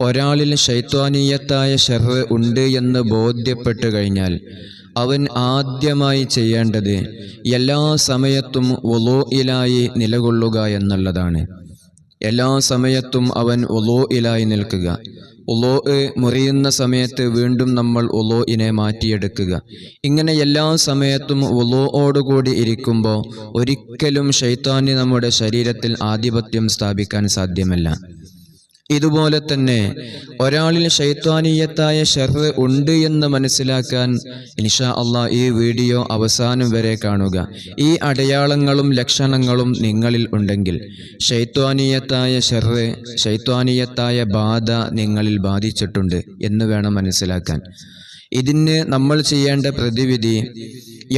ഒരാളിൽ ശൈത്വാനീയത്തായ ഷെറ് ഉണ്ട് എന്ന് ബോധ്യപ്പെട്ടു കഴിഞ്ഞാൽ അവൻ ആദ്യമായി ചെയ്യേണ്ടത് എല്ലാ സമയത്തും ഒലോയിലായി നിലകൊള്ളുക എന്നുള്ളതാണ്. എല്ലാ സമയത്തും അവൻ ഒലോയിലായി നിൽക്കുക. ഒലോ മുറിയുന്ന സമയത്ത് വീണ്ടും നമ്മൾ ഒലോയിനെ മാറ്റിയെടുക്കുക. ഇങ്ങനെ എല്ലാ സമയത്തും ഒലോയോടുകൂടി ഇരിക്കുമ്പോൾ ഒരിക്കലും ഷൈത്താനി നമ്മുടെ ശരീരത്തിൽ ആധിപത്യം സ്ഥാപിക്കാൻ സാധ്യമല്ല. ഇതുപോലെ തന്നെ ഒരാളിൽ ശൈത്വാനീയത്തായ ഷെറ് ഉണ്ട് എന്ന് മനസ്സിലാക്കാൻ ഇൻഷാ അള്ളാ ഈ വീഡിയോ അവസാനം വരെ കാണുക. ഈ അടയാളങ്ങളും ലക്ഷണങ്ങളും നിങ്ങളിൽ ഉണ്ടെങ്കിൽ ശൈത്വാനീയത്തായ ഷെറ് ശൈത്വാനീയത്തായ ബാധ നിങ്ങളിൽ ബാധിച്ചിട്ടുണ്ട് എന്ന് വേണം മനസ്സിലാക്കാൻ. ഇതിന് നമ്മൾ ചെയ്യേണ്ട പ്രതിവിധി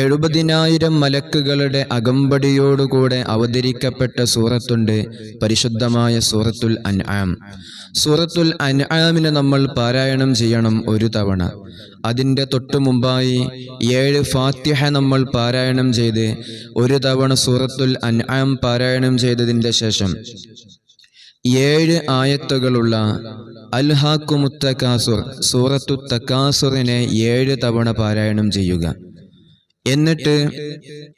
എഴുപതിനായിരം മലക്കുകളുടെ അകമ്പടിയോടുകൂടെ അവതരിക്കപ്പെട്ട സൂറത്തുണ്ട് പരിശുദ്ധമായ സൂറത്തുൽ അൻആം. സൂറത്തുൽ അൻആമിനെ നമ്മൾ പാരായണം ചെയ്യണം ഒരു തവണ. അതിന്റെ തൊട്ടു മുമ്പായി ഏഴ് ഫാത്തിഹ നമ്മൾ പാരായണം ചെയ്ത് ഒരു തവണ സൂറത്തുൽ അൻആം പാരായണം ചെയ്തതിന്റെ ശേഷം ഏഴ് ആയത്തുകളുള്ള അൽഹാക്കുമുത്തക്കാസുർ സൂറത്തു തക്കാസുറിനെ ഏഴ് തവണ പാരായണം ചെയ്യുക. എന്നിട്ട്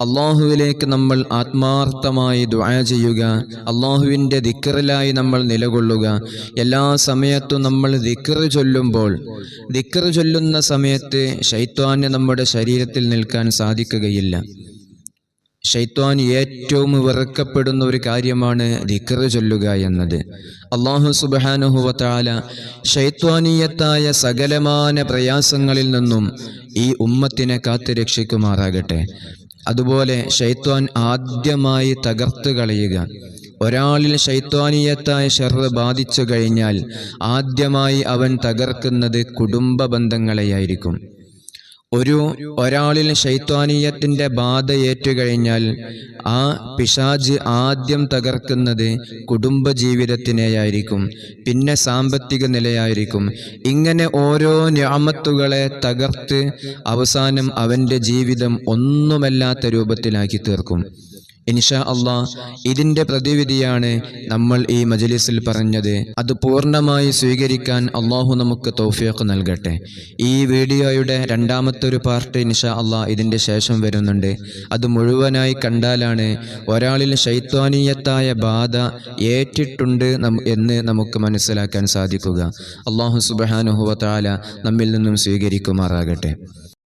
അള്ളാഹുവിലേക്ക് നമ്മൾ ആത്മാർത്ഥമായി ദുആ ചെയ്യുക അള്ളാഹുവിന്റെ ദിക്കറിലായി നമ്മൾ നിലകൊള്ളുക. എല്ലാ സമയത്തും നമ്മൾ ദിക്കർ ചൊല്ലുമ്പോൾ ദിക്കർ ചൊല്ലുന്ന സമയത്ത് ശൈത്വാന് നമ്മുടെ ശരീരത്തിൽ നിൽക്കാൻ സാധിക്കുകയില്ല. ഷൈത്വാൻ ഏറ്റവും വെറുക്കപ്പെടുന്ന ഒരു കാര്യമാണ് ദിക്കറ് ചൊല്ലുക എന്നത്. അള്ളാഹു സുബാനുഹുവത്താല ഷൈത്വാനീയത്തായ സകലമാന പ്രയാസങ്ങളിൽ നിന്നും ഈ ഉമ്മത്തിനെ കാത്തു രക്ഷിക്കുമാറാകട്ടെ. അതുപോലെ ഷൈത്വാൻ ആദ്യമായി തകർത്ത് കളയുക. ഒരാളിൽ ശൈത്വാനീയത്തായ ഷെറ് ബാധിച്ചു കഴിഞ്ഞാൽ ആദ്യമായി അവൻ തകർക്കുന്നത് കുടുംബ ബന്ധങ്ങളെയായിരിക്കും. ഒരു ഒരാളിൽ ശൈത്വാനീയത്തിന്റെ ബാധ ഏറ്റുകഴിഞ്ഞാൽ ആ പിശാജ് ആദ്യം തകർക്കുന്നത് കുടുംബജീവിതത്തിനെയായിരിക്കും പിന്നെ സാമ്പത്തിക നിലയായിരിക്കും. ഇങ്ങനെ ഓരോ ഞാമത്തുകളെ തകർത്ത് അവസാനം അവന്റെ ജീവിതം ഒന്നുമല്ലാത്ത രൂപത്തിലാക്കി തീർക്കും. ഇൻഷാ അള്ളാ ഇതിന്റെ പ്രതിവിധിയാണ് നമ്മൾ ഈ മജലിസിൽ പറഞ്ഞത്. അത് പൂർണമായി സ്വീകരിക്കാൻ അള്ളാഹു നമുക്ക് തൗഫീഖ് നൽകട്ടെ. ഈ വീഡിയോയുടെ രണ്ടാമത്തെ ഒരു പാർട്ട് ഇൻഷാ അള്ളാ ഇതിന്റെ ശേഷം വരുന്നുണ്ട്. അത് മുഴുവനായി കണ്ടാലാണ് ഒരാളിൽ ശൈത്വാനീയത്തായ ബാധ ഏറ്റിട്ടുണ്ട് എന്ന് നമുക്ക് മനസ്സിലാക്കാൻ സാധിക്കുക. അള്ളാഹു സുബാനുഹുവ താല നമ്മിൽ നിന്നും സ്വീകരിക്കുമാറാകട്ടെ.